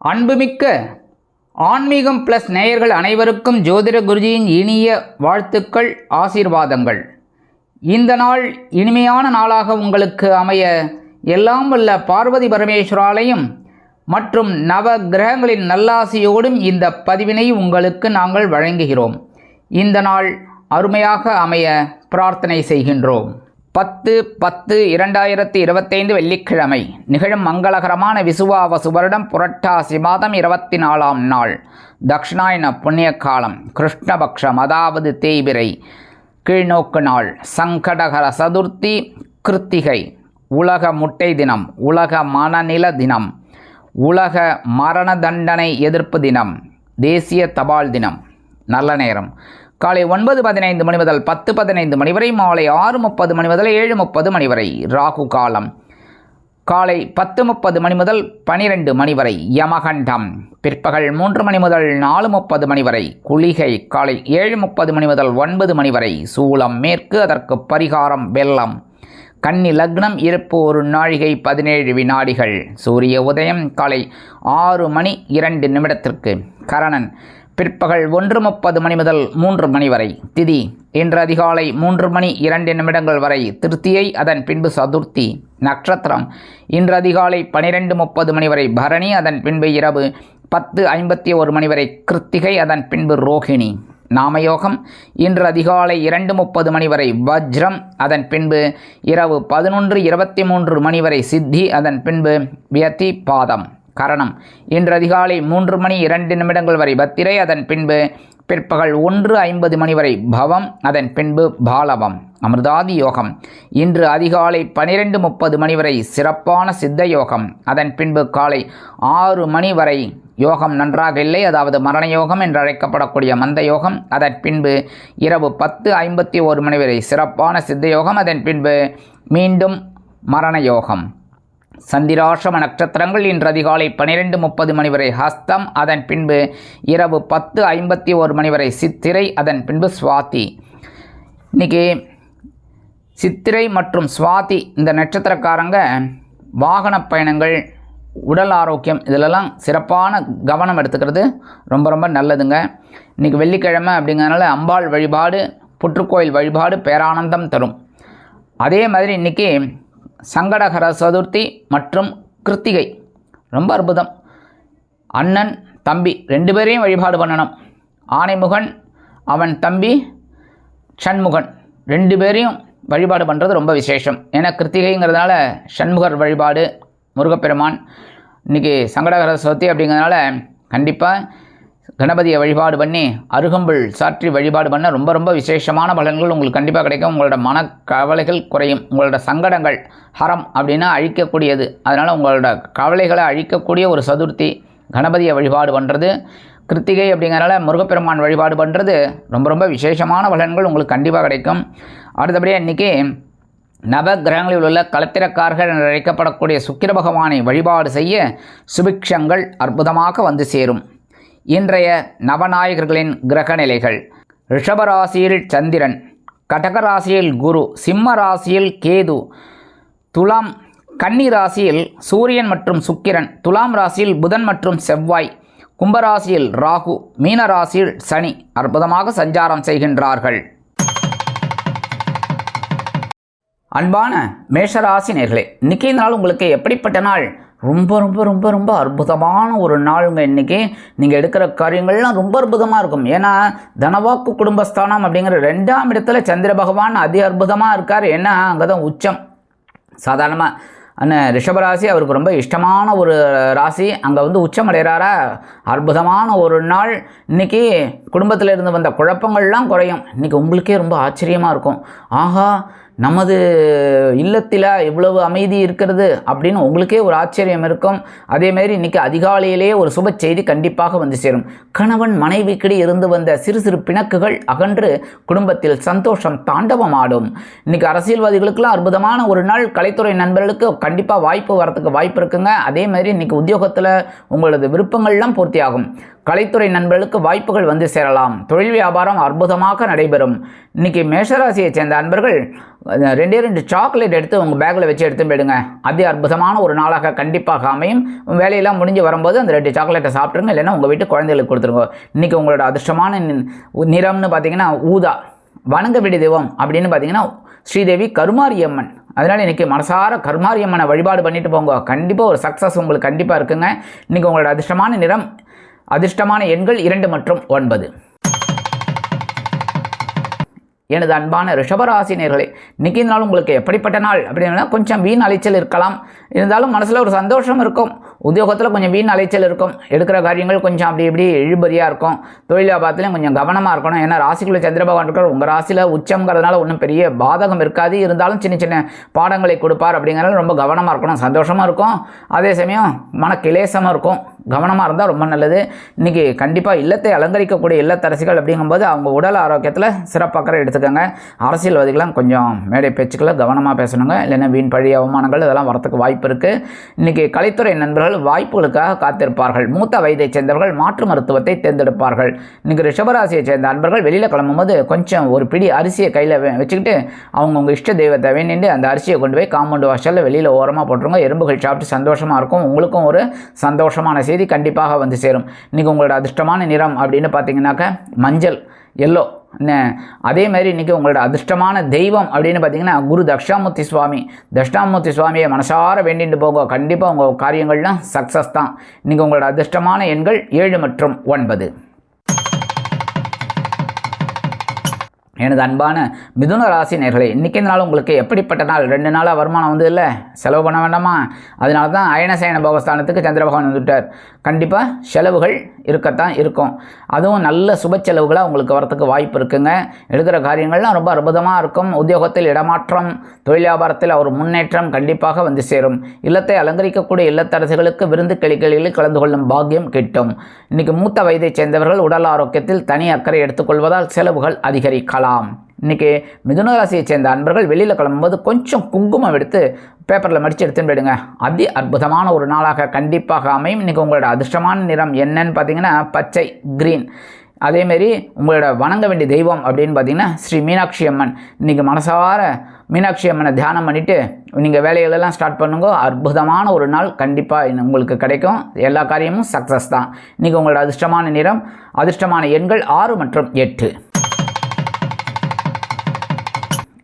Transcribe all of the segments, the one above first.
அன்புமிக்க ஆன்மீகம் ப்ளஸ் நேயர்கள் அனைவருக்கும் ஜோதிட குருஜியின் இனிய வாழ்த்துக்கள் ஆசீர்வாதங்கள். இந்த நாள் இனிமையான நாளாக உங்களுக்கு அமைய எல்லாம் வல்ல பார்வதி பரமேஸ்வராலையும் மற்றும் நவ கிரகங்களின் நல்லாசியோடும் இந்த பதிவினை உங்களுக்கு நாங்கள் வழங்குகிறோம். இந்த நாள் அருமையாக அமைய பிரார்த்தனை செய்கின்றோம். பத்து பத்து இரண்டாயிரத்தி இருபத்தைந்து வெள்ளிக்கிழமை. நிகழும் மங்களகரமான விசுவாவசு வருடம் புரட்டாசி மாதம் இருபத்தி நாலாம் நாள். தக்ஷிணாயன புண்ணிய காலம் கிருஷ்ணபக்ஷம் அதாவது தேய்பிரை. கீழ்நோக்கு நாள். சங்கடகர சதுர்த்தி கிருத்திகை. உலக முட்டை தினம். உலக மனநில தினம். உலக மரண தண்டனை எதிர்ப்பு தினம். தேசிய தபால் தினம். நல்ல நேரம். காலை ஒன்பது பதினைந்து மணி முதல் பத்து பதினைந்து மணி வரை மாலை ஆறு முப்பது மணி முதல் ஏழு முப்பது மணி வரை ராகு காலம். காலை பத்து முப்பது மணி முதல் பனிரெண்டு மணி வரை யமகண்டம். பிற்பகல் மூன்று மணி முதல் நாலு முப்பது மணி வரை குளிகை. காலை ஏழு முப்பது மணி முதல் ஒன்பது மணி வரை சூளம். மேற்கு அதற்கு பரிகாரம் வெள்ளம். கன்னி லக்னம் இருப்பு ஒரு நாழிகை பதினேழு வினாடிகள். சூரிய உதயம் காலை ஆறு மணி இரண்டு நிமிடத்திற்கு. கரணன் பிற்பகல் ஒன்று முப்பது மணி முதல் மூன்று மணி வரை. திதி இன்று அதிகாலை மூன்று மணி இரண்டு நிமிடங்கள் வரை திருத்தியை அதன் பின்பு சதுர்த்தி நட்சத்திரம். இன்று அதிகாலை பனிரெண்டு முப்பது மணி வரை பரணி அதன் பின்பு இரவு பத்து ஐம்பத்தி ஒரு மணி வரை கிருத்திகை அதன் பின்பு ரோஹிணி நாமயோகம் இன்று அதிகாலை இரண்டு முப்பது மணி வரை வஜ்ரம் அதன் பின்பு இரவு பதினொன்று இருபத்தி மூன்று மணி வரை சித்தி அதன் பின்பு வியத்தி பாதம். கரணம். இன்று அதிகாலை மூன்று மணி இரண்டு நிமிடங்கள் வரை பத்திரை அதன் பின்பு பிற்பகல் ஒன்று ஐம்பது மணி வரை பவம் அதன் பின்பு பாலவம் அமிர்தாதி யோகம். இன்று அதிகாலை பனிரெண்டு முப்பது மணி வரை சிறப்பான சித்த யோகம் அதன் பின்பு காலை ஆறு மணி வரை யோகம் நன்றாக இல்லை அதாவது மரண யோகம் என்று அழைக்கப்படக்கூடிய மந்த யோகம் அதன் பின்பு இரவு பத்து ஐம்பத்தி ஒரு மணி வரை சிறப்பான சித்த யோகம் அதன் பின்பு மீண்டும் மரண யோகம். சந்திராசிரம நட்சத்திரங்கள் இன்று அதிகாலை பனிரெண்டு முப்பது மணி வரை ஹஸ்தம் அதன் பின்பு இரவு பத்து ஐம்பத்தி ஒரு மணி வரை சித்திரை அதன் பின்பு சுவாதி. இன்னைக்கு சித்திரை மற்றும் சுவாதி இந்த நட்சத்திரக்காரங்க வாகன பயணங்கள் உடல் ஆரோக்கியம் இதிலெல்லாம் சிறப்பான கவனம் எடுத்துக்கிறது. ரொம்ப ரொம்ப நல்லதுங்க. இன்றைக்கி வெள்ளிக்கிழமை அப்படிங்கிறனால அம்பாள் வழிபாடு புற்றுக்கோயில் வழிபாடு பேரானந்தம் தரும். அதே மாதிரி இன்றைக்கி சங்கடகர சதுர்த்தி மற்றும் கிருத்திகை. ரொம்ப அற்புதம். அண்ணன் தம்பி ரெண்டு பேரையும் வழிபாடு பண்ணணும். ஆனைமுகன் அவன் தம்பி ஷண்முகன் ரெண்டு பேரையும் வழிபாடு பண்ணுறது ரொம்ப விசேஷம். ஏன்னா கிருத்திகைங்கிறதுனால ஷண்முகர் வழிபாடு முருகப்பெருமான் இன்றைக்கி சங்கடகர சதுர்த்தி அப்படிங்கிறதுனால கண்டிப்பாக கணபதியை வழிபாடு பண்ணி அருகம்புல் சாற்றி வழிபாடு பண்ண ரொம்ப ரொம்ப விசேஷமான பலன்கள் உங்களுக்கு கண்டிப்பாக கிடைக்கும். உங்களோட மனக்கவலைகள் குறையும். உங்களோட சங்கடங்கள் ஹரம் அப்படின்னா அழிக்கக்கூடியது. அதனால் உங்களோட கவலைகளை அழிக்கக்கூடிய ஒரு சதுர்த்தி கணபதியை வழிபாடு பண்ணுறது கிருத்திகை அப்படிங்கிறனால முருகப்பெருமான் வழிபாடு பண்ணுறது ரொம்ப ரொம்ப விசேஷமான பலன்கள் உங்களுக்கு கண்டிப்பாக கிடைக்கும். அடுத்தபடியாக இன்றைக்கி நவ கிரகங்களில் உள்ள கலத்திரக்கார்கள் என்று அழைக்கப்படக்கூடிய சுக்கிர பகவானை வழிபாடு செய்ய சுபிக்ஷங்கள் அற்புதமாக வந்து சேரும். இன்றைய நவநாயகர்களின் கிரக நிலைகள் ரிஷபராசியில் சந்திரன் கடகராசியில் குரு சிம்ம ராசியில் கேது துலாம் கன்னி ராசியில் சூரியன் மற்றும் சுக்கிரன் துலாம் ராசியில் புதன் மற்றும் செவ்வாய் கும்பராசியில் ராகு மீன ராசியில் சனி அற்புதமாக சஞ்சாரம் செய்கின்றார்கள். அன்பான மேஷராசி நேர்களே இன்றைக்கி நாள் உங்களுக்கு எப்படிப்பட்ட நாள்? ரொம்ப ரொம்ப ரொம்ப ரொம்ப அற்புதமான ஒரு நாளுங்க இன்றைக்கி நீங்கள் எடுக்கிற காரியங்கள்லாம் ரொம்ப அற்புதமாக இருக்கும். ஏன்னா தனவாக்கு குடும்பஸ்தானம் அப்படிங்கிற ரெண்டாம் இடத்துல சந்திர பகவான் அதி அற்புதமாக இருக்கார். ஏன்னா அங்கே தான் உச்சம். சாதாரணமாக அண்ணன் ரிஷபராசி அவருக்கு ரொம்ப இஷ்டமான ஒரு ராசி. அங்கே வந்து உச்சம் அடைகிறாரா? அற்புதமான ஒரு நாள். இன்றைக்கி குடும்பத்தில் இருந்து வந்த குழப்பங்கள்லாம் குறையும். இன்றைக்கி உங்களுக்கே ரொம்ப ஆச்சரியமாக இருக்கும். ஆஹா நமது இல்லத்தில் இவ்வளவு அமைதி இருக்கிறது அப்படின்னு உங்களுக்கே ஒரு ஆச்சரியம் இருக்கும். அதேமாரி இன்றைக்கி அதிகாலையிலேயே ஒரு சுப செய்தி கண்டிப்பாக வந்து சேரும். கணவன் மனைவிக்கிடையே இருந்து வந்த சிறு சிறு பிணக்குகள் அகன்று குடும்பத்தில் சந்தோஷம் தாண்டவமாடும். இன்றைக்கி அரசியல்வாதிகளுக்கெல்லாம் அற்புதமான ஒரு நாள். கலைத்துறை நண்பர்களுக்கு கண்டிப்பாக வாய்ப்பு வரத்துக்கு வாய்ப்பு இருக்குங்க. அதே மாதிரி இன்றைக்கி உத்தியோகத்தில் உங்களது விருப்பங்கள்லாம் பூர்த்தியாகும். கலைத்துறை நண்பர்களுக்கு வாய்ப்புகள் வந்து சேரலாம். தொழில் வியாபாரம் அற்புதமாக நடைபெறும். இன்னைக்கு மேஷராசியை சேர்ந்த அன்பர்கள் ரெண்டே ரெண்டு சாக்லேட் எடுத்து உங்கள் பேக்கில் வச்சு எடுத்து போயிடுங்க. அதி அற்புதமான ஒரு நாளாக கண்டிப்பாக அமையும். வேலையெல்லாம் முடிஞ்சு வரும்போது அந்த ரெண்டு சாக்லேட்டை சாப்பிட்ருங்க இல்லைன்னா உங்கள் வீட்டு குழந்தைகளுக்கு கொடுத்துருங்க. இன்றைக்கி உங்களோட அதிர்ஷ்டமான நிறம்னு பார்த்தீங்கன்னா ஊதா. வணங்க விடி தெய்வம் அப்படின்னு பார்த்தீங்கன்னா ஸ்ரீதேவி கருமாரியம்மன் அதனால் இன்றைக்கி மனசார கருமாரியம்மனை வழிபாடு பண்ணிட்டு போங்க. கண்டிப்பாக ஒரு சக்ஸஸ் உங்களுக்கு கண்டிப்பாக இருக்குங்க. இன்றைக்கி உங்களோட அதிர்ஷ்டமான நிறம் அதிர்ஷ்டமான எண்கள் இரண்டு மற்றும் ஒன்பது. எனது அன்பான ரிஷபராசினியர்களே இன்றைக்கி இந்த நாள் உங்களுக்கு எப்படிப்பட்ட நாள் அப்படின்னா கொஞ்சம் வீண் அலைச்சல் இருக்கலாம். இருந்தாலும் மனசில் ஒரு சந்தோஷம் இருக்கும். உத்தியோகத்தில் கொஞ்சம் வீண் அலைச்சல் இருக்கும். எடுக்கிற காரியங்கள் கொஞ்சம் அப்படி இப்படி இழுபறியாக இருக்கும். தொழில் வியாபாரத்துலையும் கொஞ்சம் கவனமாக இருக்கணும். ஏன்னா ராசிக்குள்ளே சந்திரபகவான் இருக்கிற உங்கள் ராசியில் உச்சங்கிறதுனால ஒன்றும் பெரிய பாதகம் இருக்காது. இருந்தாலும் சின்ன சின்ன பாடங்களை கொடுப்பார் அப்படிங்கிறனால ரொம்ப கவனமாக இருக்கணும். சந்தோஷமாக இருக்கும். அதே சமயம் மன கிளேசமாக இருக்கும். கவனமாக இருந்தால் ரொம்ப நல்லது. இன்றைக்கி கண்டிப்பாக இல்லத்தை அலங்கரிக்கக்கூடிய இல்லத்தரசிகள் அப்படிங்கும்போது அவங்க உடல் ஆரோக்கியத்தில் சிறப்பாக்கிற எடுத்துக்கோங்க. அரசியல்வாதிகளாம் கொஞ்சம் மேடை பேச்சுக்களை கவனமாக பேசணுங்க. இல்லைன்னா வீண் பழி அவமானங்கள் இதெல்லாம் வரத்துக்கு வாய்ப்பு இருக்குது இன்றைக்கி கலைத்துறை நண்பர்கள் வாய்ப்புகளுக்காக காத்திருப்பார்கள். மூத்த வயதைச் சேர்ந்தவர்கள் மாற்று மருத்துவத்தை தேர்ந்தெடுப்பார்கள். இன்றைக்கி ரிஷபராசியை சேர்ந்த அன்பர்கள் வெளியில் கிளம்பும்போது கொஞ்சம் ஒரு பிடி அரிசியை கையில் வச்சுக்கிட்டு அவங்கவுங்க இஷ்ட தெய்வத்தை வேண்டிட்டு அந்த அரிசியை கொண்டு போய் காம்பவுண்ட் வாஷலில் வெளியில் ஓரமாக போட்டுருங்க. எறும்புகள் சாப்பிட்டு சந்தோஷமாக இருக்கும். உங்களுக்கும் ஒரு சந்தோஷமான செய்தி கண்டிப்பாக வந்து சேரும். இன்றைக்கி உங்களோட அதிர்ஷ்டமான நிறம் அப்படின்னு பார்த்தீங்கன்னாக்க மஞ்சள் எல்லோ அதே மாதிரி இன்றைக்கி உங்களோட அதிர்ஷ்டமான தெய்வம் அப்படின்னு பார்த்தீங்கன்னா குரு தக்ஷாமூர்த்தி சுவாமி. தக்ஷாமூர்த்தி சுவாமியை மனசார வேண்டிட்டு போங்க. கண்டிப்பாக உங்கள் காரியங்கள்லாம் சக்ஸஸ் தான். இன்றைக்கி உங்களோட அதிர்ஷ்டமான எண்கள் ஏழு மற்றும் ஒன்பது. எனது அன்பான மிதுன ராசி நேர்களே இன்றைக்கி இந்த நாள் உங்களுக்கு எப்படிப்பட்ட நாள்? ரெண்டு நாளாக வருமானம் வந்து இல்லை? செலவு பண்ண வேண்டாமா? அதனால தான் அயனசயன போகஸ்தானத்துக்கு சந்திர பகவான் வந்துவிட்டார் கண்டிப்பாக செலவுகள் இருக்கத்தான் இருக்கும். அதுவும் நல்ல சுப செலவுகளாக உங்களுக்கு வரத்துக்கு வாய்ப்பு இருக்குங்க. எடுக்கிற காரியங்கள்லாம் ரொம்ப அற்புதமாக இருக்கும். உத்தியோகத்தில் இடமாற்றம் தொழில் வியாபாரத்தில் ஒரு முன்னேற்றம் கண்டிப்பாக வந்து சேரும். இல்லத்தை அலங்கரிக்கக்கூடிய இல்லத்தரசுகளுக்கு விருந்து கிளிகளில் கலந்து கொள்ளும் பாக்கியம் கிட்டும். இன்றைக்கி மூத்த வயதைச் சேர்ந்தவர்கள் உடல் ஆரோக்கியத்தில் தனி அக்கறை எடுத்துக்கொள்வதால் செலவுகள் அதிகரிக்கலாம். இன்னைக்கு மிதுன ராசியை சேர்ந்த அன்பர்கள் வெளியில் கிளம்பும்போது கொஞ்சம் குங்குமம் எடுத்து பேப்பரில் மடித்து எடுத்துன்னு போயிடுங்க. அதி அற்புதமான ஒரு நாளாக கண்டிப்பாக அமையும். இன்றைக்கி உங்களோட அதிர்ஷ்டமான நிறம் என்னன்னு பார்த்தீங்கன்னா பச்சை க்ரீன் அதேமாரி உங்களோட வணங்க வேண்டிய தெய்வம் அப்படின்னு பார்த்தீங்கன்னா ஸ்ரீ மீனாட்சி அம்மன். இன்றைக்கி மனசார மீனாட்சி அம்மனை தியானம் பண்ணிவிட்டு நீங்கள் வேலைகளெல்லாம் ஸ்டார்ட் பண்ணுங்க. அற்புதமான ஒரு நாள் கண்டிப்பாக உங்களுக்கு கிடைக்கும். எல்லா காரியமும் சக்ஸஸ் தான். இன்றைக்கி உங்களோட அதிர்ஷ்டமான நிறம் அதிர்ஷ்டமான எண்கள் ஆறு மற்றும் எட்டு.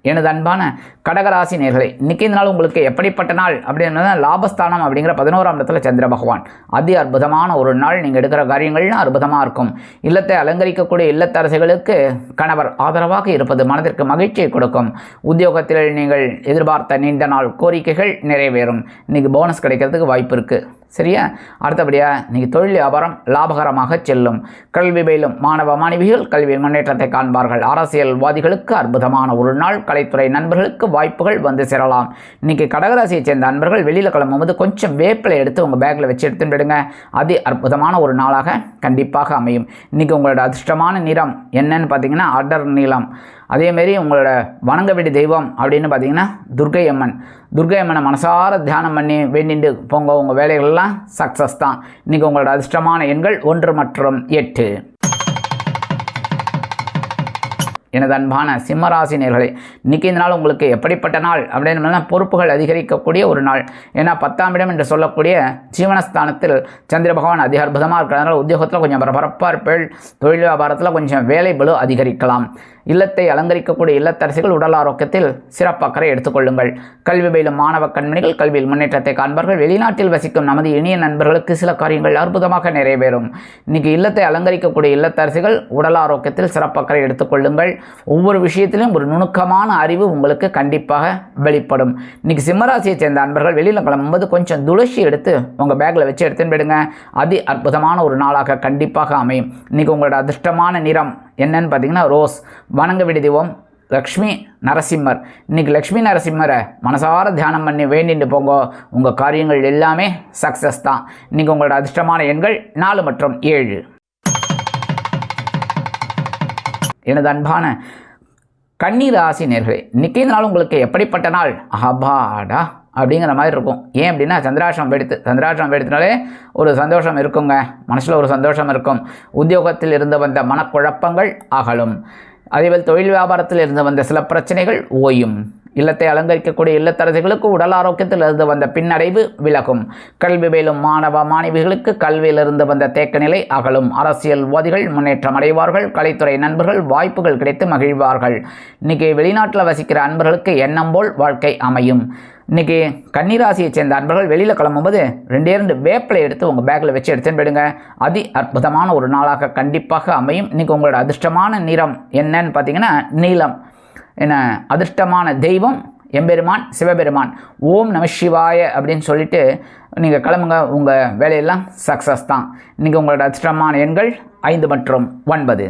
எனது அன்பான கடகராசி நேர்களை இன்றைக்கி இந்த நாள் உங்களுக்கு எப்படிப்பட்ட நாள்? அப்படின்னா லாபஸ்தானம் அப்படிங்கிற பதினோராம் இடத்துல சந்திர பகவான். அதி அற்புதமான ஒரு நாள். நீங்கள் எடுக்கிற காரியங்கள்லாம் அற்புதமாக இருக்கும். இல்லத்தை அலங்கரிக்கக்கூடிய இல்லத்தரசிகளுக்கு கணவர் ஆதரவாக இருப்பது மனதிற்கு மகிழ்ச்சியை கொடுக்கும். உத்தியோகத்தில் நீங்கள் எதிர்பார்த்த நீண்ட நாள் கோரிக்கைகள் நிறைவேறும். இன்றைக்கி போனஸ் கிடைக்கிறதுக்கு வாய்ப்பு இருக்குது சரியா? அடுத்தபடியாக இன்றைக்கி தொழில் வியாபாரம் லாபகரமாக செல்லும். கல்வி பயிலும் மாணவ மாணவிகள் கல்வியில் முன்னேற்றத்தை காண்பார்கள். அரசியல்வாதிகளுக்கு அற்புதமான ஒரு நாள். கலைத்துறை நண்பர்களுக்கு வாய்ப்புகள் வந்து சேரலாம். இன்றைக்கி கடகராசியை சேர்ந்த நண்பர்கள் வெளியில் கிளம்பும்போது கொஞ்சம் வேப்பிலை எடுத்து உங்கள் பேக்கில் வச்சு எடுத்துட்டு விடுங்க அது அற்புதமான ஒரு நாளாக கண்டிப்பாக அமையும். இன்றைக்கி உங்களோட அதிர்ஷ்டமான நிறம் என்னன்னு பார்த்தீங்கன்னா அடர் நீளம் அதேமாரி உங்களோட வணங்க வேண்டிய தெய்வம் அப்படின்னு பார்த்தீங்கன்னா துர்க்கை அம்மன். துர்க்கை அம்மனை மனசார தியானம் பண்ணி வேண்டிட்டு போங்க. உங்கள் வேலைகள்லாம் சக்ஸஸ் தான். இன்றைக்கி உங்களோட அதிர்ஷ்டமான எண்கள் ஒன்று மற்றும் எட்டு. எனது அன்பான சிம்மராசி நேர்களை இன்றைக்கி இந்த நாள் உங்களுக்கு எப்படிப்பட்ட நாள்? அப்படின்னு பொறுப்புகள் அதிகரிக்கக்கூடிய ஒரு நாள். ஏன்னா பத்தாம் இடம் என்று சொல்லக்கூடிய ஜீவனஸ்தானத்தில் சந்திர பகவான் அதிக அற்புதமாக இருக்கிறதுனால உத்தியோகத்தில் கொஞ்சம் பரபரப்பாக இருப்பேள். தொழில் வியாபாரத்தில் கொஞ்சம் வேலை பலு அதிகரிக்கலாம். இல்லத்தை அலங்கரிக்கக்கூடிய இல்லத்தரசிகள் உடல் ஆரோக்கியத்தில் சிறப்பக்கறை எடுத்துக்கொள்ளுங்கள். கல்வி பயிலும் மாணவ கண்மணிகள் கல்வியில் முன்னேற்றத்தை காண்பார்கள் வெளிநாட்டில் வசிக்கும் நமது இனிய நண்பர்களுக்கு சில காரியங்கள் அற்புதமாக நிறைவேறும். இன்னைக்கு இல்லத்தை அலங்கரிக்கக்கூடிய இல்லத்தரசிகள் உடல் ஆரோக்கியத்தில் சிறப்பக்கறை எடுத்துக்கொள்ளுங்கள். ஒவ்வொரு விஷயத்திலும் ஒரு நுணுக்கமான அறிவு உங்களுக்கு கண்டிப்பாக வெளிப்படும். இன்னைக்கு சிம்மராசியை சேர்ந்த அன்பர்கள் வெளியில் கிளம்பும்போது கொஞ்சம் துளசி எடுத்து உங்கள் பேக்கில் வச்சு எடுத்துன்னு போயிடுங்க. அதி அற்புதமான ஒரு நாளாக கண்டிப்பாக அமையும். இன்னைக்கு உங்களோட அதிர்ஷ்டமான நிறம் என்னன்னு பார்த்தீங்கன்னா ரோஸ். வணங்க விடுதிவோம் லக்ஷ்மி நரசிம்மர். இன்னைக்கு லக்ஷ்மி நரசிம்மரை மனசார தியானம் பண்ணி வேண்டிட்டு போங்க. உங்கள் காரியங்கள் எல்லாமே சக்ஸஸ் தான். இன்னைக்கு உங்களோட அதிர்ஷ்டமான எண்கள் நாலு மற்றும் ஏழு. எனது அன்பான கண்ணீர் ஆசி நேர்களே இன்னைக்கு நாள் உங்களுக்கு எப்படிப்பட்ட நாள்? அபாடா. அப்படிங்கிற மாதிரி இருக்கும். ஏன் அப்படின்னா சந்திராஷ்டிரம் வெடித்து சந்திராஷ்டிரம் வெடித்தினாலே ஒரு சந்தோஷம் இருக்குங்க. மனசில் ஒரு சந்தோஷம் இருக்கும். உத்தியோகத்தில் இருந்து வந்த மனக்குழப்பங்கள் அகலும். அதேபோல் தொழில் வியாபாரத்தில் இருந்து வந்த சில பிரச்சனைகள் ஓயும். இல்லத்தை அலங்கரிக்கக்கூடிய இல்லத்தரசிகளுக்கு உடல் ஆரோக்கியத்தில் இருந்து வந்த பின்னடைவு விலகும். கல்வி மேலும் மாணவ மாணவிகளுக்கு கல்வியிலிருந்து வந்த தேக்க நிலை அகலும். அரசியல்வாதிகள் முன்னேற்றம் அடைவார்கள். கலைத்துறை நண்பர்கள் வாய்ப்புகள் கிடைத்து மகிழ்வார்கள். இன்றைக்கி வெளிநாட்டில் வசிக்கிற அன்பர்களுக்கு எண்ணம் போல் வாழ்க்கை அமையும். இன்றைக்கி கன்னிராசியை சேர்ந்த அன்பர்கள் வெளியில் கிளம்பும்போது ரெண்டே ரெண்டு வேப்பிலை எடுத்து உங்கள் பேக்கில் வச்சு எடுத்துன்னு போயிடுங்க. அதி அற்புதமான ஒரு நாளாக கண்டிப்பாக அமையும். இன்றைக்கி உங்களோட அதிர்ஷ்டமான நிறம் என்னன்னு பார்த்தீங்கன்னா நீலம். என்ன? அதிர்ஷ்டமான தெய்வம் எம்பெருமான் சிவபெருமான். ஓம் நம சிவாய அப்படின்னு சொல்லிட்டு நீங்கள் கிளம்புங்க. உங்கள் வேலையெல்லாம் சக்ஸஸ் தான். இன்றைக்கி உங்களோட அதிர்ஷ்டமான எண்கள் ஐந்து மற்றும் ஒன்பது.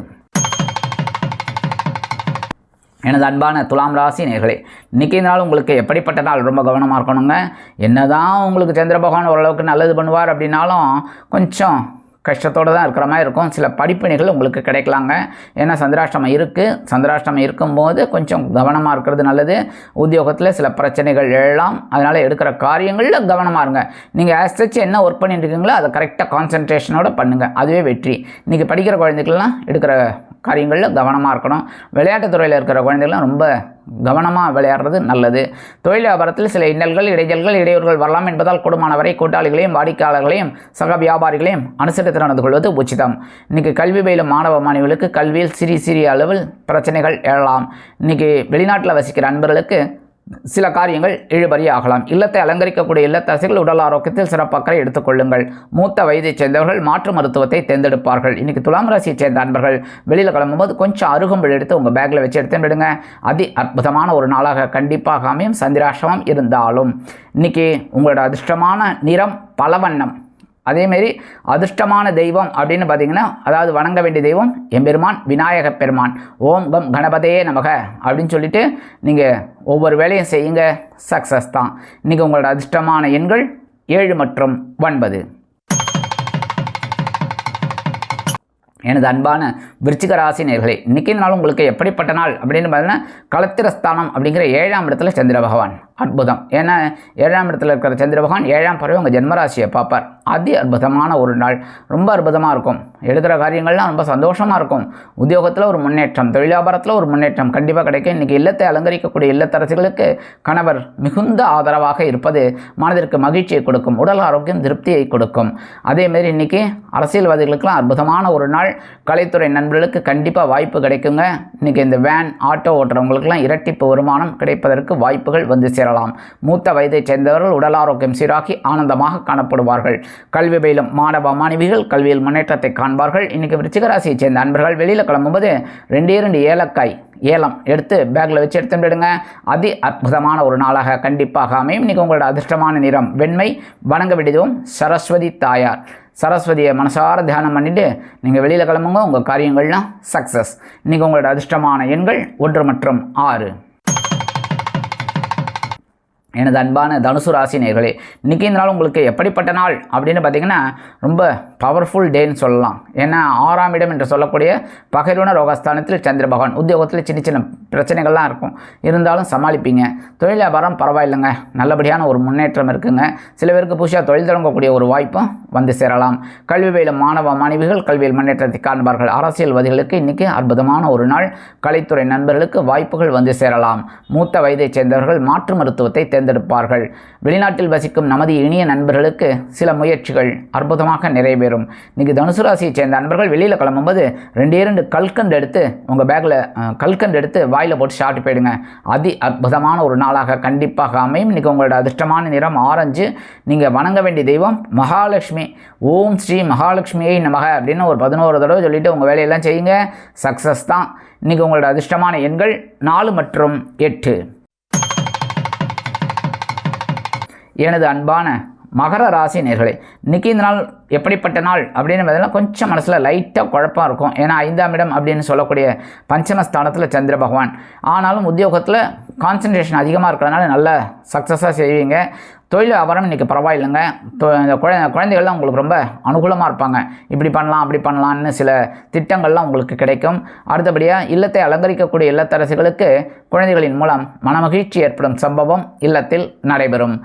எனது அன்பான துலாம் ராசி நேர்களே இன்றைக்கி நாள் உங்களுக்கு எப்படிப்பட்ட நாள்? ரொம்ப கவனமாக இருக்கணுங்க. என்ன தான் உங்களுக்கு சந்திர பகவான் ஓரளவுக்கு நல்லது பண்ணுவார் அப்படின்னாலும் கொஞ்சம் கஷ்டத்தோடு தான் இருக்கிற மாதிரி இருக்கும். சில படிப்பினைகள் உங்களுக்கு கிடைக்கலாங்க. ஏன்னா சந்திராஷ்டமம் இருக்குது சந்திராஷ்டமம் இருக்கும்போது கொஞ்சம் கவனமாக இருக்கிறது நல்லது. உத்தியோகத்தில் சில பிரச்சனைகள் எழலாம். அதனால் எடுக்கிற காரியங்களில் கவனமாக இருங்க. நீங்கள் ஆஸ்டச்சு என்ன ஒர்க் பண்ணிட்டு இருக்கீங்களோ அதை கரெக்டாக கான்சன்ட்ரேஷனோட பண்ணுங்கள் அதுவே வெற்றி. இன்றைக்கி படிக்கிற குழந்தைகள்லாம் எடுக்கிற காரியங்களில் கவனமாக இருக்கணும். விளையாட்டுத் துறையில் இருக்கிற குழந்தைகள்லாம் ரொம்ப கவனமாக விளையாடுறது நல்லது. தொழில் வியாபாரத்தில் சில இன்னல்கள் இடைஞ்சல்கள் இடையூறுகள் வரலாம் என்பதால் கூடுமானவரை கூட்டாளிகளையும் வாடிக்கையாளர்களையும் சக வியாபாரிகளையும் அனுசரித்து நடந்து கொள்வது உச்சிதம். இன்றைக்கி கல்வி பயிலும் மாணவ மாணவிகளுக்கு கல்வியில் சிறிய சிறிய அளவில் பிரச்சனைகள் எழலாம். இன்றைக்கி வெளிநாட்டில் வசிக்கிற அன்பர்களுக்கு சில காரியங்கள் இழுபறி ஆகலாம் இல்லத்தை அலங்கரிக்கக்கூடிய இல்லத்தரசிகள் உடல் ஆரோக்கியத்தில் சிறப்பாக்கரை எடுத்துக்கொள்ளுங்கள். மூத்த வயதைச் சேர்ந்தவர்கள் மாற்று மருத்துவத்தை தேர்ந்தெடுப்பார்கள். இன்னைக்கு துலாம் ராசியைச் சேர்ந்த அன்பர்கள் வெளியில் கிளம்பும்போது கொஞ்சம் அருகம்புல் எடுத்து உங்கள் பேக்கில் வச்சு எடுத்து விடுங்க அதி அற்புதமான ஒரு நாளாக கண்டிப்பாக அமையும். சந்திராஷ்டமம் இருந்தாலும். இன்னைக்கு உங்களோட அதிர்ஷ்டமான நிறம் பலவண்ணம். அதேமாரி அதிர்ஷ்டமான தெய்வம் அப்படின்னு பார்த்தீங்கன்னா அதாவது வணங்க வேண்டிய தெய்வம் எம்பெருமான் விநாயக பெருமான். ஓம் கம் கணபதே நமக அப்படின்னு சொல்லிட்டு நீங்கள் ஒவ்வொரு வேலையும் செய்யுங்க. சக்ஸஸ் தான். இன்றைக்கி உங்களோட அதிர்ஷ்டமான எண்கள் ஏழு மற்றும் ஒன்பது. எனது அன்பான விருச்சிக ராசி நேர்களே இன்றைக்கி நாள் உங்களுக்கு எப்படிப்பட்ட நாள் அப்படின்னு பார்த்தீங்கன்னா களத்திரஸ்தானம் அப்படிங்கிற ஏழாம் இடத்துல சந்திர பகவான். அற்புதம். ஏன்னா ஏழாம் இடத்துல இருக்கிற சந்திர பகவான் ஏழாம் பறவை உங்கள் ஜென்மராசியை பார்ப்பார். அதி அற்புதமான ஒரு நாள். ரொம்ப அற்புதமாக இருக்கும். எழுதுகிற காரியங்கள்லாம் ரொம்ப சந்தோஷமாக இருக்கும். உத்தியோகத்தில் ஒரு முன்னேற்றம் தொழில் வியாபாரத்தில் ஒரு முன்னேற்றம் கண்டிப்பாக கிடைக்கும். இன்றைக்கி இல்லத்தை அலங்கரிக்கக்கூடிய இல்லத்தரசிகளுக்கு கணவர் மிகுந்த ஆதரவாக இருப்பது மனதிற்கு மகிழ்ச்சியை கொடுக்கும் உடல் ஆரோக்கியம் திருப்தியை கொடுக்கும். அதேமாரி இன்றைக்கி அரசியல்வாதிகளுக்கெல்லாம் அற்புதமான ஒரு நாள். கலைத்துறை நண்பர்களுக்கு கண்டிப்பாக வாய்ப்பு கிடைக்குங்க. இன்றைக்கி இந்த வேன் ஆட்டோ ஓட்டுறவங்களுக்கெல்லாம் இரட்டிப்பு வருமானம் கிடைப்பதற்கு வாய்ப்புகள் வந்து சேரலாம். மூத்த வயதைச் சேர்ந்தவர்கள் உடல் ஆரோக்கியம் சீராகி ஆனந்தமாக காணப்படுவார்கள். கல்வி பயிலும் மாணவ மாணவிகள் கல்வியில் முன்னேற்றத்தை காண்பார்கள். இன்றைக்கி விருச்சிகராசியைச் சேர்ந்த அன்பர்கள் வெளியில் கிளம்பும்போது ரெண்டே ரெண்டு ஏலக்காய் ஏலம் எடுத்து பேக்கில் வச்சு எடுத்துடுங்க அதி அற்புதமான ஒரு நாளாக கண்டிப்பாக அமையும். இன்றைக்கி உங்களோட அதிர்ஷ்டமான நிறம் வெண்மை வணங்க விடுதும் சரஸ்வதி தாயார். சரஸ்வதியை மனசார தியானம் பண்ணிவிட்டு நீங்கள் வெளியில் கிளம்புங்க உங்கள் காரியங்கள்லாம் சக்ஸஸ் இன்றைக்கி உங்களோட அதிர்ஷ்டமான எண்கள் ஒன்று மற்றும் ஆறு. எனது அன்பான தனுசு ராசி நேர்களே இன்றைக்கி இந்த நாள் உங்களுக்கு எப்படிப்பட்ட நாள் அப்படின்னு பார்த்தீங்கன்னா ரொம்ப பவர்ஃபுல் டேன்னு சொல்லலாம். ஏன்னா ஆறாம் இடம் என்று சொல்லக்கூடிய பகைருண ரோகஸ்தானத்தில் சந்திர பகவான் உத்தியோகத்தில் சின்ன சின்ன பிரச்சனைகள்லாம் இருக்கும். இருந்தாலும் சமாளிப்பீங்க. தொழில் வியாபாரம் பரவாயில்லைங்க. நல்லபடியான ஒரு முன்னேற்றம் இருக்குங்க. சில பேருக்கு புதுசாக தொழில் தொடங்கக்கூடிய ஒரு வாய்ப்பும் வந்து சேரலாம். கல்வி பயிலும் மாணவ மாணவிகள் கல்வியில் முன்னேற்றத்தை காண்பார்கள். அரசியல்வாதிகளுக்கு இன்றைக்கி அற்புதமான ஒரு நாள். கலைத்துறை நண்பர்களுக்கு வாய்ப்புகள் வந்து சேரலாம். மூத்த வயதைச் சேர்ந்தவர்கள் மாற்று மருத்துவத்தை தேர்ந்தெடுப்பார்கள். வெளிநாட்டில் வசிக்கும் நமது இனிய நண்பர்களுக்கு சில முயற்சிகள் அற்புதமாக நிறைவேறும். நீங்கள் தனுசு ராசியை சேர்ந்த நண்பர்கள் வெளியில் கிளம்பும்போது ரெண்டே ரெண்டு கல்கண்டு எடுத்து உங்கள் பேக்கில் கல்கண்டு எடுத்து வாயில் போட்டு ஷார்ட் போயிடுங்க. அதி அற்புதமான ஒரு நாளாக கண்டிப்பாக அமையும். இன்றைக்கி உங்களோட அதிர்ஷ்டமான நிறம் ஆரஞ்சு. நீங்கள் வணங்க வேண்டிய தெய்வம் மகாலட்சுமி. ஓம் ஸ்ரீ மகாலட்சுமியை நமக அப்படின்னு ஒரு பதினோரு தடவை சொல்லிவிட்டு உங்கள் வேலையெல்லாம் செய்யுங்க. சக்ஸஸ் தான். இன்றைக்கி உங்களோட அதிர்ஷ்டமான எண்கள் நாலு மற்றும் எட்டு. எனது அன்பான மகர ராசி நேர்களே இன்றைக்கி இந்த நாள் எப்படிப்பட்ட நாள் அப்படின்னு பார்த்தீங்கன்னா கொஞ்சம் மனசில் லைட்டாக குழப்பம் இருக்கும். ஏன்னா ஐந்தாம் இடம் அப்படின்னு சொல்லக்கூடிய பஞ்சமஸ்தானத்தில் சந்திர பகவான். ஆனாலும் உத்தியோகத்தில் கான்சன்ட்ரேஷன் அதிகமாக இருக்கிறதுனால நல்ல சக்ஸஸாக செய்வீங்க. தொழில் வியாபாரம் இன்றைக்கி பரவாயில்லைங்க. குழ குழந்தைகள்லாம் உங்களுக்கு ரொம்ப அனுகூலமாக இருப்பாங்க. இப்படி பண்ணலாம் அப்படி பண்ணலான்னு சில திட்டங்கள்லாம் உங்களுக்கு கிடைக்கும். அடுத்தபடியாக இல்லத்தை அலங்கரிக்கக்கூடிய இல்லத்தரசிகளுக்கு குழந்தைகளின் மூலம் மனமகிழ்ச்சி ஏற்படும் சம்பவம் இல்லத்தில் நடைபெறும்.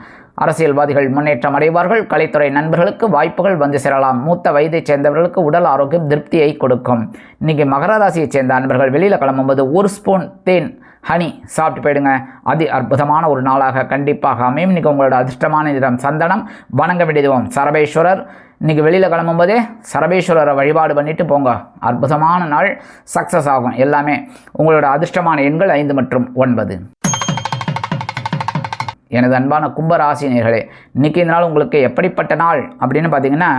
அரசியல்வாதிகள் முன்னேற்றம் அடைவார்கள் கலைத்துறை நண்பர்களுக்கு வாய்ப்புகள் வந்து சேரலாம். மூத்த வயதைச் சேர்ந்தவர்களுக்கு உடல் ஆரோக்கியம் திருப்தியை கொடுக்கும். இன்னைக்கு மகர ராசியைச் சேர்ந்த நண்பர்கள் வெளியில் கிளம்பும்போது ஒரு ஸ்பூன் தேன் ஹனி சாப்பிட்டு போயிடுங்க. அதி அற்புதமான ஒரு நாளாக கண்டிப்பாக அமையும். இன்றைக்கி உங்களோட அதிர்ஷ்டமான நிறம் சந்தனம். வணங்க வேண்டியதுவோம். சரபேஸ்வரர் இன்றைக்கி வெளியில் கிளம்பும்போதே சரபேஸ்வரரை வழிபாடு பண்ணிவிட்டு போங்க. அற்புதமான நாள் சக்ஸஸ் ஆகும். எல்லாமே உங்களோட அதிர்ஷ்டமான எண்கள் ஐந்து மற்றும் ஒன்பது. எனது அன்பான கும்பராசினியர்களே இன்றைக்கி இந்த நாள் உங்களுக்கு எப்படிப்பட்ட நாள் அப்படின்னு பார்த்தீங்கன்னா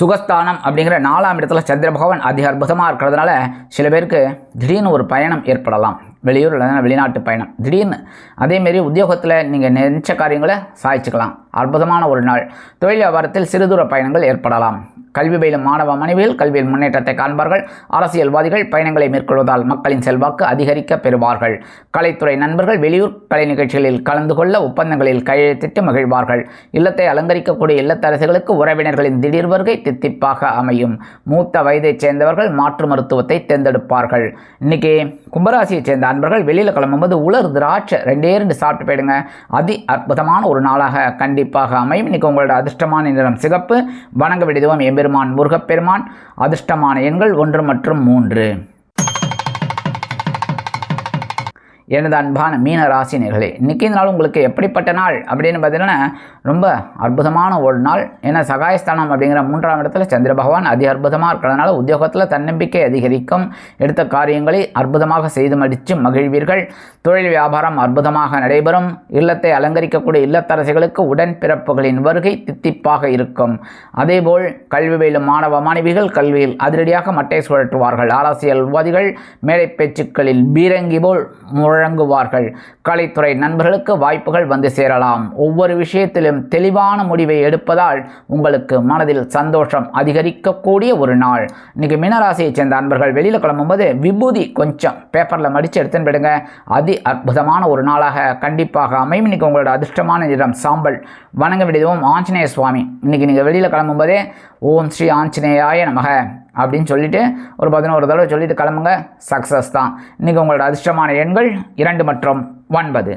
சுகஸ்தானம் அப்படிங்கிற நாலாம் இடத்துல சந்திர பகவான் அதிக அற்புதமாக இருக்கிறதுனால சில பேருக்கு திடீர்னு ஒரு பயணம் ஏற்படலாம். வெளியூர் இல்லைனா வெளிநாட்டு பயணம். திடீர்னு அதேமாரி உத்தியோகத்தில் நீங்கள் நினைச்ச காரியங்களை சாய்ச்சிக்கலாம் அற்புதமான ஒரு நாள். தொழில் வியாபாரத்தில் சிறுதூர பயணங்கள் ஏற்படலாம். கல்வி பயிலும் மாணவ மனைவியில் கல்வியில் முன்னேற்றத்தை காண்பார்கள். அரசியல்வாதிகள் பயணங்களை மேற்கொள்வதால் மக்களின் செல்வாக்கு அதிகரிக்க பெறுவார்கள். கலைத்துறை நண்பர்கள் வெளியூர் கலை நிகழ்ச்சிகளில் கலந்து கொள்ள ஒப்பந்தங்களில் கையெழுத்திட்டு மகிழ்வார்கள். இல்லத்தை அலங்கரிக்கக்கூடிய இல்லத்தரசிகளுக்கு உறவினர்களின் திடீர் வருகை தித்திப்பாக அமையும். மூத்த வயதைச் சேர்ந்தவர்கள் மாற்று மருத்துவத்தை தேர்ந்தெடுப்பார்கள். இன்னைக்கு கும்பராசியைச் சேர்ந்த அன்பர்கள் வெளியில் கிளம்பும்போது உலர் திராட்சை ரெண்டே ரெண்டு சாப்பிட்டு போயிடுங்க. அதி அற்புதமான ஒரு நாளாக கண்டிப்பாக அமையும். இன்னைக்கு உங்களோட அதிர்ஷ்டமான நிறம் சிகப்பு. வணங்க விடுதுவோம் பெருமான் முருகப்பெருமான் அதிர்ஷ்டமான எண்கள் ஒன்று மற்றும் மூன்று. எனது அன்பான மீன ராசினியர்களே இன்றைக்கி இந்த நாள் உங்களுக்கு எப்படிப்பட்ட நாள் அப்படின்னு பார்த்தீங்கன்னா ரொம்ப அற்புதமான ஒரு நாள். ஏன்னா சகாயஸ்தானம் அப்படிங்கிற மூன்றாம் இடத்துல சந்திர பகவான் அதி அற்புதமாக இருக்கிறதுனால உத்தியோகத்தில் தன்னம்பிக்கை அதிகரிக்கும். எடுத்த காரியங்களை அற்புதமாக செய்து மடித்து மகிழ்வீர்கள். தொழில் வியாபாரம் அற்புதமாக நடைபெறும். இல்லத்தை அலங்கரிக்கக்கூடிய இல்லத்தரசிகளுக்கு உடன்பிறப்புகளின் வருகை தித்திப்பாக இருக்கும். அதேபோல் கல்வி பயிலும் மாணவ மாணவிகள் கல்வியில் அதிரடியாக மட்டை சுழற்றுவார்கள். அரசியல்வாதிகள் மேடை பேச்சுக்களில் பீரங்கி போல் முழ வழங்குவார்கள். கலைத்துறை நண்பர்களுக்கு வாய்ப்புகள் வந்து சேரலாம். ஒவ்வொரு விஷயத்திலும் தெளிவான முடிவை எடுப்பதால் உங்களுக்கு மனதில் சந்தோஷம் அதிகரிக்கக்கூடிய ஒரு நாள். இன்னைக்கு மீனராசியைச் சேர்ந்த அன்பர்கள் வெளியில் கிளம்பும்போது விபூதி கொஞ்சம் பேப்பரில் மடித்து எடுத்துன்னு போயிடுங்க. அதி அற்புதமான ஒரு நாளாக கண்டிப்பாக அமையும். இன்னைக்கு உங்களோட அதிர்ஷ்டமான நிறம் சாம்பல். வணங்க விடுவோம் ஆஞ்சநேய சுவாமி. இன்னைக்கு நீங்கள் வெளியில் கிளம்பும்போதே ஓம் ஸ்ரீ ஆஞ்சநேயாய நமக அப்படின்னு சொல்லிட்டு ஒரு பதினோரு தடவை சொல்லிட்டு கிளம்புங்க. சக்ஸஸ் தான். இன்றைக்கி உங்களோட அதிர்ஷ்டமான எண்கள் இரண்டு மற்றும் ஒன்பது.